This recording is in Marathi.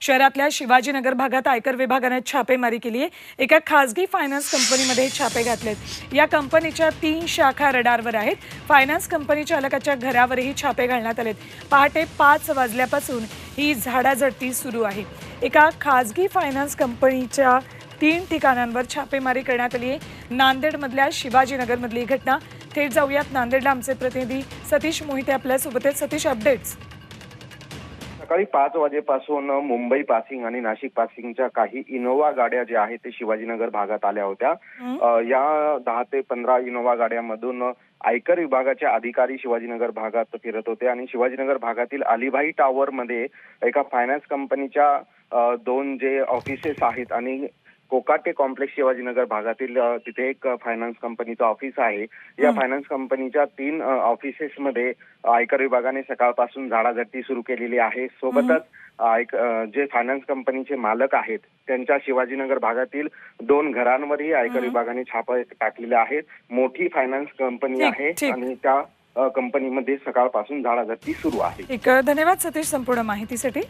शहरातल्या शिवाजीनगर भागात आयकर विभागाने छापेमारी केली आहे एका खासगी फायनान्स कंपनीमध्ये छापे घातलेत. या कंपनीच्या तीन शाखा रडारवर आहेत. फायनान्स कंपनी चालकाच्या घरावरही छापे घालण्यात आलेत. पहाटे पाच वाजल्यापासून ही झाडाझडती सुरू आहे. एका खासगी फायनान्स कंपनीच्या तीन ठिकाणांवर छापेमारी करण्यात आली आहे नांदेडमधल्या शिवाजीनगरमधली ही घटना. थेट जाऊयात नांदेडला आमचे प्रतिनिधी सतीश मोहिते आपल्यासोबत आहेत. सतीश अपडेट्स सकाळी पाच वाजेपासून मुंबई पासिंग आणि नाशिक पासिंगच्या काही इनोव्हा गाड्या ज्या आहेत ते शिवाजीनगर भागात आल्या होत्या. या दहा ते पंधरा इनोव्हा गाड्यामधून आयकर विभागाचे अधिकारी शिवाजीनगर भागात फिरत होते आणि शिवाजीनगर भागातील अलिबाई टॉवर मध्ये एका फायनान्स कंपनीच्या दोन जे ऑफिसेस आहेत आणि कोकाटे कॉम्प्लेक्स शिवाजीनगर भागातील तिथे एक फायनान्स कंपनीचं ऑफिस आहे. या फायनान्स कंपनीच्या तीन ऑफिसेस मध्ये आयकर विभागाने सकाळपासून झाडाझडती सुरू केलेली आहे. सोबतच अ, जे फायनान्स कंपनीचे मालक आहेत त्यांच्या शिवाजीनगर भागातील दोन घरांवरही आयकर विभागाने छापा टाकलेले आहेत. मोठी फायनान्स कंपनी आहे. आणि त्या कंपनीमध्ये सकाळपासून झाडाझडती सुरू आहे. एक धन्यवाद सतीश संपूर्ण माहितीसाठी.